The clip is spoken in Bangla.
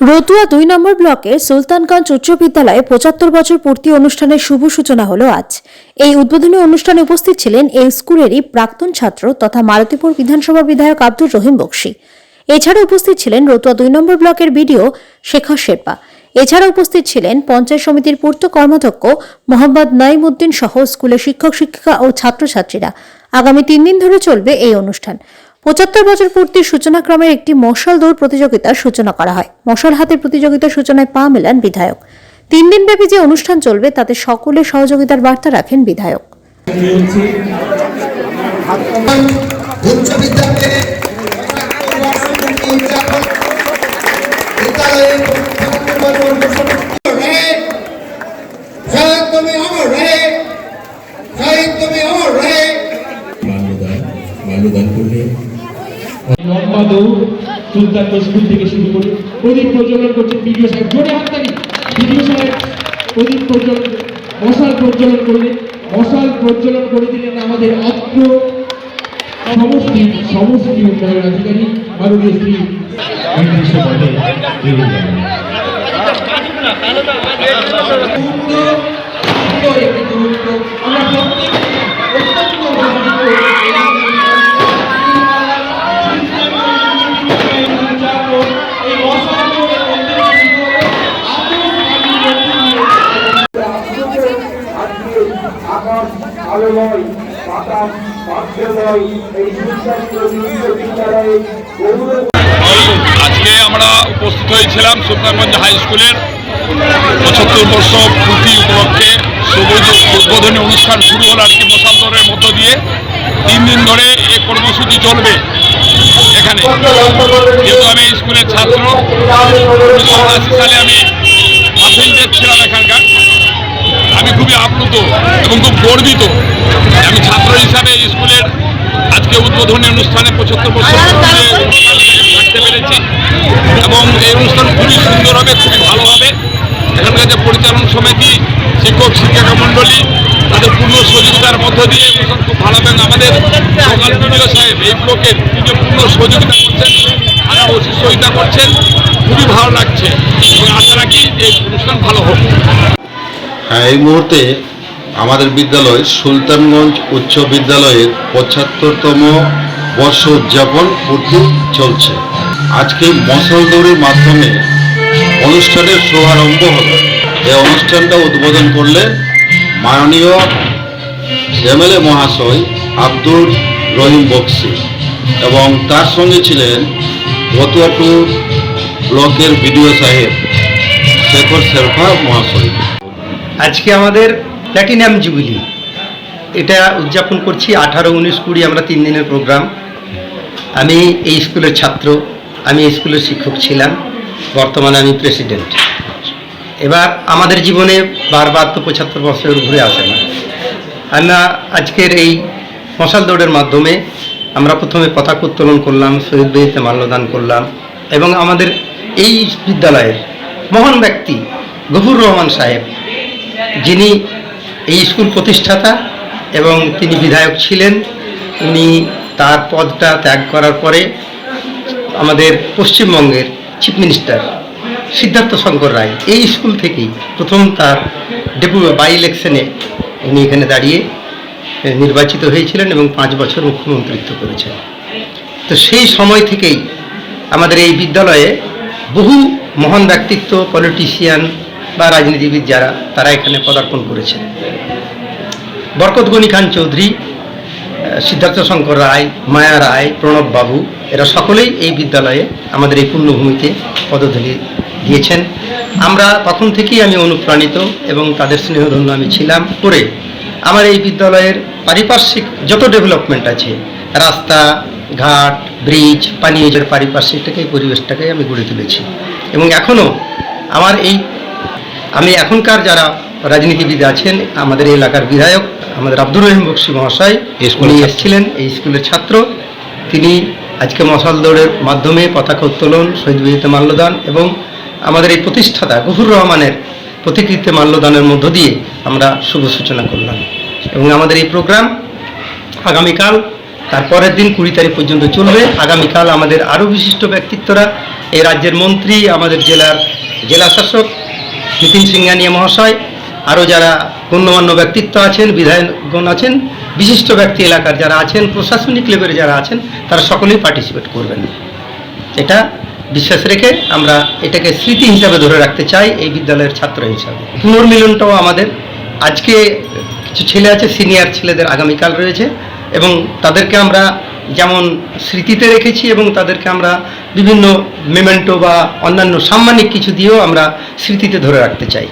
রতুয়া দুই নম্বর ব্লকের সুলতানগঞ্জ উচ্চ বিদ্যালয়ে পঁচাত্তর বছর পূর্তি অনুষ্ঠানের শুভ সূচনা হলো আজ। এই উদ্বোধনী অনুষ্ঠানে উপস্থিত ছিলেন এই স্কুলেরই প্রাক্তন ছাত্র তথা মালতীপুর বিধানসভা বিধায়ক আব্দুর রহিম বক্সি। এছাড়া উপস্থিত ছিলেন রতুয়া দুই নম্বর ব্লকের বিডিও শেখর শেরপা। এছাড়া উপস্থিত ছিলেন পঞ্চায়েত সমিতির পূর্ত কর্মাধ্যক্ষ মোহাম্মদ নাইমুদ্দিন সহ স্কুলের শিক্ষক, শিক্ষিকা ও ছাত্রছাত্রীরা। আগামী তিন দিন ধরে চলবে এই অনুষ্ঠান। পঁচাত্তর বছর পূর্তির সূচনাক্রমে একটি মশাল দৌড় প্রতিযোগিতার সূচনা করা হয়। মশাল হাতে প্রতিযোগিতার সূচনায় পা মেলান বিধায়ক। তিন দিন ব্যাপী যে অনুষ্ঠান চলবে, তাতে সকলে সহযোগিতার বার্তা রাখেন বিধায়ক। মাল্যদান করলে লম্বা দৌড় সুলতান স্কুল থেকে শুরু করে প্রদীপ প্রজ্বলন করছেন করে দিলেন আমাদের অত্র সমষ্টি সমষ্টি উন্নয়ন শ্রী নির্দিষ্ট পদে বাতাস এই আজকে আমরা উপস্থিত হয়েছিলাম সুলতানগঞ্জ হাই স্কুলের পঁচাত্তর বর্ষ পূর্তি উপলক্ষে শুভ উদ্বোধনী অনুষ্ঠান শুরু হলো আর কি মশান্তরের মধ্য দিয়ে। তিন দিন ধরে এই কর্মসূচি চলবে এখানে। যেহেতু আমি স্কুলের ছাত্র, উনিশশো উনআশি সালে আমি মাসেঞ্জের ছিলাম এখানকার। আমি খুবই আপ্লুত এবং খুব গর্বিত। আমি ছাত্র হিসাবে এই স্কুলের আজকে উদ্বোধনী অনুষ্ঠানে পঁচাত্তর বছর পূর্তি থাকতে পেরেছি এবং এই অনুষ্ঠান খুবই সুন্দর হবে খুবই ভালো হবে। এখানকার যে পরিচালন সমিতি শিক্ষক শিক্ষিকা মণ্ডলী তাদের পূর্ণ সহযোগিতার মধ্য দিয়ে অনুষ্ঠান খুব ভালো হবে। এবং আমাদের বিডিও সাহেব এই ব্লকের তিনি পূর্ণ সহযোগিতা করছেন আর সহযোগিতা করছেন খুবই ভালো লাগছে। এবং আশা রাখি যে এই অনুষ্ঠান ভালো হোক। হ্যাঁ এই মুহূর্তে আমাদের বিদ্যালয় সুলতানগঞ্জ উচ্চ বিদ্যালয়ের পঁচাত্তরতম বর্ষ উদযাপন পূর্তি চলছে। আজকে মশাল দৌড়ের মাধ্যমে অনুষ্ঠানের শুভারম্ভ হলো। এই অনুষ্ঠানটা উদ্বোধন করলেন মাননীয় এমএলএ মহাশয় আব্দুর রহিম বক্সি এবং তার সঙ্গে ছিলেন রতুয়াটু ব্লকের বিডিও সাহেব শেখর শেরফা মহাশয়। আজকে আমাদের প্ল্যাটিনাম জুবিলি এটা উদযাপন করছি আঠারো, উনিশ, কুড়ি, আমরা তিন দিনের প্রোগ্রাম আমি এই স্কুলের ছাত্র, আমি স্কুলের শিক্ষক ছিলাম, বর্তমানে আমি প্রেসিডেন্ট এবার আমাদের জীবনে বারবার তো পঁচাত্তর বছর ঘুরে আসে না। আমরা আজকের এই মশাল দৌড়ের মাধ্যমে আমরা প্রথমে পতাকা উত্তোলন করলাম, শহীদ বেদিতে মাল্যদান করলাম এবং আমাদের এই বিদ্যালয়ের মহান ব্যক্তি গফুর রহমান সাহেব যিনি এই স্কুল প্রতিষ্ঠাতা এবং তিনি বিধায়ক ছিলেন, উনি তার পদটা ত্যাগ করার পরে আমাদের পশ্চিমবঙ্গের চিফ মিনিস্টার সিদ্ধার্থ শঙ্কর রায় এই স্কুল থেকেই প্রথম তার ডেপু বাই ইলেকশনে উনি এখানে দাঁড়িয়ে নির্বাচিত হয়েছিলেন এবং পাঁচ বছর মুখ্যমন্ত্রিত্ব করেছেন। তো সেই সময় থেকেই আমাদের এই বিদ্যালয়ে বহু মহান ব্যক্তিত্ব পলিটিশিয়ান বা রাজনীতিবিদ যারা, তারা এখানে পদার্পণ করেছেন। বরকত গনি খান চৌধুরী সিদ্ধার্থ শঙ্কর রায়, মায়া রায়, প্রণব বাবু, এরা সকলেই এই বিদ্যালয়ে আমাদের এই পূর্ণভূমিতে পদধূলি দিয়েছেন। আমরা তখন থেকেই আমি অনুপ্রাণিত এবং তাদের স্নেহধন্য আমি ছিলাম করে আমার এই বিদ্যালয়ের পারিপার্শ্বিক যত ডেভেলপমেন্ট আছে, রাস্তা, ঘাট, ব্রিজ, পানীয় জলের পারিপার্শ্বিকটাকে এই পরিবেশটাকে আমি গড়ে তুলেছি। এবং এখনও আমার এই আমি এখনকার যারা রাজনীতিবিদ আছেন আমাদের এই এলাকার বিধায়ক আমাদের আব্দুর রহিম বক্সি মহাশয় উনি এসেছিলেন এই স্কুলের ছাত্র। তিনি আজকে মশাল দৌড়ের মাধ্যমে পতাকা উত্তোলন শহীদ বিজিতে মাল্যদান এবং আমাদের এই প্রতিষ্ঠাতা গফুর রহমানের প্রতিকৃতিতে মাল্যদানের মধ্য দিয়ে আমরা শুভ সূচনা করলাম। এবং আমাদের এই প্রোগ্রাম আগামীকাল তারপরের দিন কুড়ি তারিখ পর্যন্ত চলবে। আগামীকাল আমাদের আরও বিশিষ্ট ব্যক্তিত্বরা এই রাজ্যের মন্ত্রী আমাদের জেলার জেলা শাসক নিতিন সিংহানিয়া মহাশয়, আরও যারা গণ্যমান্য ব্যক্তিত্ব আছেন, বিধায়কগণ আছেন, বিশিষ্ট ব্যক্তি এলাকার যারা আছেন, প্রশাসনিক লেভেলে যারা আছেন, তারা সকলেই পার্টিসিপেট করবেন। এটা বিশ্বাস রেখে আমরা এটাকে স্মৃতি হিসাবে ধরে রাখতে চাই এই বিদ্যালয়ের ছাত্র হিসাবে। পুনর্মিলনটাও আমাদের, আজকে কিছু ছেলে আছে সিনিয়র ছেলেদের আগামীকাল রয়েছে, এবং তাদেরকে আমরা যেমন স্মৃতিতে রেখেছি এবং তাদেরকে আমরা বিভিন্ন মেমেন্টো বা অন্যান্য সাম্মানিক কিছু দিয়েও আমরা স্মৃতিতে ধরে রাখতে চাই।